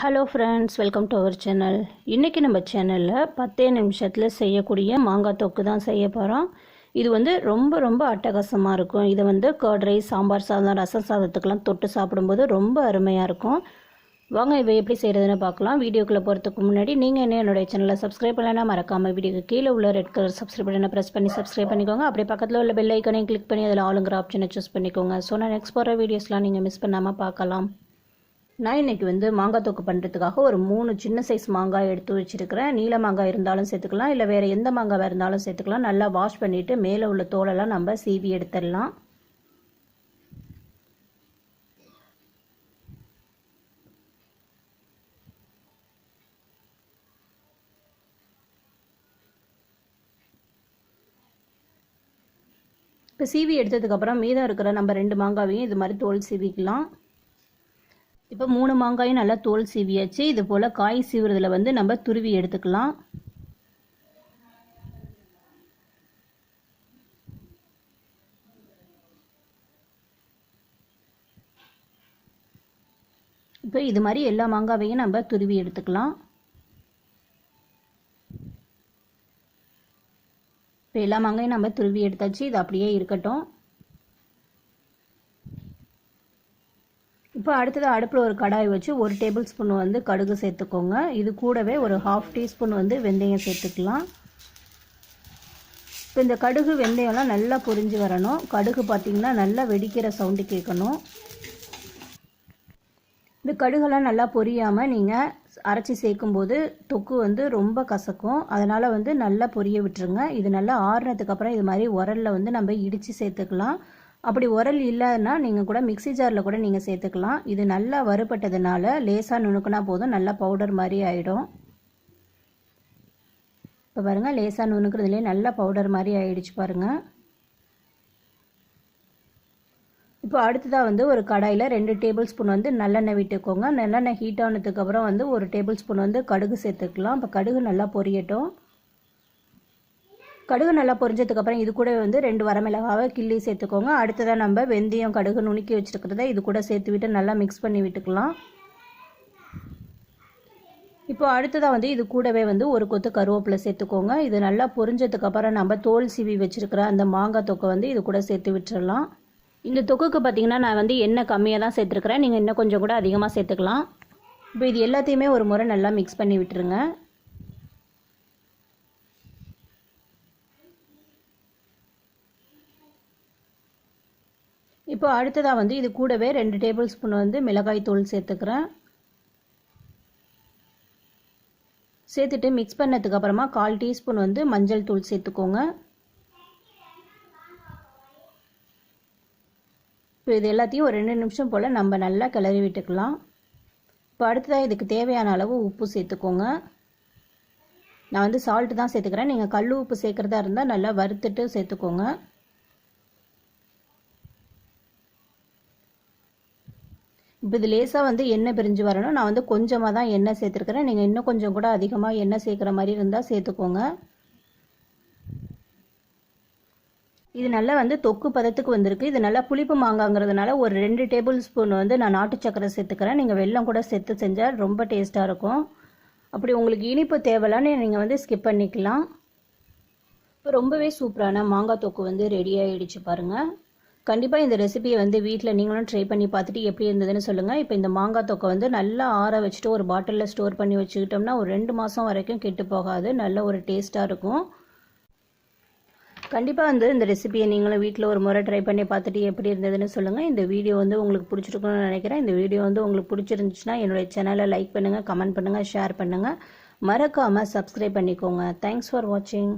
Hello friends welcome to our channel இன்றைக்கி நம்ம சேனலில் பத்தே நிமிஷத்தில் செய்யக்கூடிய மாங்காய் தொக்கு தான் செய்ய போகிறோம் இது வந்து ரொம்ப ரொம்ப அட்டகாசமாக இருக்கும். இதை வந்து கர்ட் ரைஸ் சாம்பார் சாதம் ரசம் சாதத்துக்கெல்லாம் தொட்டு சாப்பிடும்போது ரொம்ப அருமையாக இருக்கும். வாங்க இவை எப்படி செய்கிறதுன்னு பார்க்கலாம். வீடியோக்குள்ளே போகிறதுக்கு முன்னாடி நீங்கள் என்ன என்னுடைய சேனலை சப்ஸ்கிரைப் பண்ணலாம் மறக்காமல் வீடியோக்கு கீழே உள்ள ரெட் கலர் சப்ஸ்கிரைப் பண்ண ப்ரெஸ் பண்ணி சப்ஸ்கிரைப் பண்ணிக்கோங்க. அப்படியே பக்கத்தில் உள்ள பெல் ஐக்கனையும் கிளிக் பண்ணி அதில் ஆளுங்கிற ஆப்ஷனை சூஸ் பண்ணிக்கோங்க. ஸோ நான் நெக்ஸ்ட் போகிற வீடியோஸ்லாம் நீங்கள் மிஸ் பண்ணாமல் பார்க்கலாம். நான் இன்னைக்கு வந்து மாங்காய் தொக்கு பண்ணுறதுக்காக ஒரு மூணு சின்ன சைஸ் மாங்காய் எடுத்து வச்சிருக்கிறேன். நீல மாங்காய் இருந்தாலும் சேர்த்துக்கலாம். இல்லை வேறு எந்த மாங்காய் இருந்தாலும் சேர்த்துக்கலாம். நல்லா வாஷ் பண்ணிவிட்டு மேலே உள்ள தோலெல்லாம் நம்ம சீவி எடுத்துடலாம். இப்போ சீவி எடுத்ததுக்கப்புறம் மீதம் இருக்கிற நம்ம ரெண்டு மாங்காவையும் இது மாதிரி தோல் சீவிக்கலாம். இப்போ மூணு மாங்காயும் நல்லா தோல் சீவியாச்சு. இது போல் காய் சீவுறதுல வந்து நம்ம துருவி எடுத்துக்கலாம். இப்போ இது மாதிரி எல்லா மாங்காவையும் நம்ம துருவி எடுத்துக்கலாம். இப்போ எல்லா மாங்காயும் நம்ம துருவி எடுத்தாச்சு. இது அப்படியே இருக்கட்டும். இப்போ அடுத்தது அடுப்பில் ஒரு கடாய் வச்சு ஒரு டேபிள் ஸ்பூன் வந்து கடுகு சேர்த்துக்கோங்க. இது கூடவே ஒரு ஹாஃப் டீஸ்பூன் வந்து வெந்தயம் சேர்த்துக்கலாம். இப்போ இந்த கடுகு வெந்தயம்லாம் நல்லா பொரிஞ்சு வரணும். கடுகு பார்த்திங்கன்னா நல்லா வெடிக்கிற சவுண்டு கேட்கணும். இந்த கடுகெல்லாம் நல்லா பொரியாமல் நீங்கள் அரைச்சி சேர்க்கும்போது தொக்கு வந்து ரொம்ப கசக்கும். அதனால் வந்து நல்லா பொரிய விட்டுருங்க. இது நல்லா ஆறுனதுக்கப்புறம் இது மாதிரி உரலில் வந்து நம்ம இடித்து சேர்த்துக்கலாம். அப்படி உரல் இல்லைன்னா நீங்கள் கூட மிக்சி ஜாரில் கூட நீங்கள் சேர்த்துக்கலாம். இது நல்லா வறுபட்டதுனால லேசாக நுணுக்குனா போதும். நல்லா பவுடர் மாதிரி ஆகிடும் இப்போ பாருங்கள் லேசாக நுணுக்கிறதுலே நல்லா பவுடர் மாதிரி ஆகிடுச்சு பாருங்கள் இப்போ அடுத்ததாக வந்து ஒரு கடாயில் ரெண்டு டேபிள் ஸ்பூன் வந்து நல்லெண்ணெய் விட்டுக்கோங்க. நல்லெண்ணெய் ஹீட் ஆனதுக்கப்புறம் வந்து ஒரு டேபிள் ஸ்பூன் வந்து கடுகு சேர்த்துக்கலாம். இப்போ கடுகு நல்லா பொரியட்டும். கடுகு நல்லா பொரிஞ்சதுக்கப்புறம் இது கூட வந்து ரெண்டு வரமிளகாவை கிள்ளி சேர்த்துக்கோங்க. அடுத்ததாக நம்ம வெந்தயம் கடுகு நுணுக்கி வச்சுருக்கிறத இது கூட சேர்த்து விட்டு நல்லா மிக்ஸ் பண்ணி விட்டுக்கலாம். இப்போ அடுத்ததாக வந்து இது கூடவே வந்து ஒரு கொத்து கருவேப்பிலை சேர்த்துக்கோங்க. இது நல்லா பொரிஞ்சதுக்கப்புறம் நம்ம தோல் சீவி வச்சுருக்கிற அந்த மாங்காய் தொக்கை வந்து இது கூட சேர்த்து விட்டுடலாம் இந்த தொக்குக்கு பார்த்தீங்கன்னா நான் வந்து எண்ணெய் கம்மியாக தான் சேர்த்துருக்குறேன். நீங்கள் இன்னும் கொஞ்சம் கூட அதிகமாக சேர்த்துக்கலாம். இப்போ இது எல்லாத்தையுமே ஒரு முறை நல்லா மிக்ஸ் பண்ணி விட்டுருங்க. இப்போ அடுத்ததாக வந்து இது கூடவே ரெண்டு டேபிள் ஸ்பூன் வந்து மிளகாய் தூள் சேர்த்துக்கிறேன். சேர்த்துட்டு மிக்ஸ் பண்ணதுக்கு அப்புறமா கால் டீஸ்பூன் வந்து மஞ்சள் தூள் சேர்த்துக்கோங்க. இப்போ இது எல்லாத்தையும் ஒரு ரெண்டு நிமிஷம் போல் நம்ம நல்லா கிளறி விட்டுக்கலாம். இப்போ அடுத்ததாக இதுக்கு தேவையான அளவு உப்பு சேர்த்துக்கோங்க. நான் வந்து சால்ட்டு தான் சேர்த்துக்கிறேன். நீங்கள் கல் உப்பு சேர்க்குறதா இருந்தால் நல்லா வறுத்துட்டு சேர்த்துக்கோங்க. இப்போ இது லேசாக வந்து எண்ணெய் பிரிஞ்சு வரணும். நான் வந்து கொஞ்சமாக தான் எண்ணெய் சேர்த்துருக்குறேன். நீங்கள் இன்னும் கொஞ்சம் கூட அதிகமாக எண்ணெய் சேர்க்குற மாதிரி இருந்தால் சேர்த்துக்கோங்க. இது நல்லா வந்து தொக்கு பதத்துக்கு வந்திருக்கு. இது நல்லா புளிப்பு மாங்காங்கிறதுனால ஒரு ரெண்டு டேபிள் ஸ்பூன் வந்து நான் நாட்டு சக்கரை சேர்த்துக்கிறேன். நீங்கள் வெள்ளம் கூட சேர்த்து செஞ்சால் ரொம்ப டேஸ்ட்டாக இருக்கும். அப்படி உங்களுக்கு இனிப்பு தேவையில்லான்னு நீங்கள் வந்து ஸ்கிப் பண்ணிக்கலாம். இப்போ ரொம்பவே சூப்பரான மாங்காய் தொக்கு வந்து ரெடி ஆகிடுச்சு பாருங்கள் கண்டிப்பாக இந்த ரெசிபியை வந்து வீட்டில் நீங்களும் ட்ரை பண்ணி பார்த்துட்டு எப்படி இருந்ததுன்னு சொல்லுங்கள் இப்போ இந்த மாங்காய் தொக்கை வந்து நல்லா ஆற வச்சுட்டு ஒரு பாட்டிலில் ஸ்டோர் பண்ணி வச்சுக்கிட்டோம்னா ஒரு ரெண்டு மாதம் வரைக்கும் கெட்டு போகாது. நல்ல ஒரு டேஸ்ட்டாக இருக்கும். கண்டிப்பாக வந்து இந்த ரெசிபியை நீங்களும் வீட்டில் ஒரு முறை ட்ரை பண்ணி பார்த்துட்டு எப்படி இருந்ததுன்னு சொல்லுங்கள் இந்த வீடியோ வந்து உங்களுக்கு பிடிச்சிருக்குன்னு நினைக்கிறேன். இந்த வீடியோ வந்து உங்களுக்கு பிடிச்சிருந்துச்சுன்னா என்னுடைய சேனலை லைக் பண்ணுங்கள் கமெண்ட் பண்ணுங்கள் ஷேர் பண்ணுங்கள் மறக்காமல் சப்ஸ்கிரைப் பண்ணிக்கோங்க. தேங்க்ஸ் ஃபார் வாட்சிங்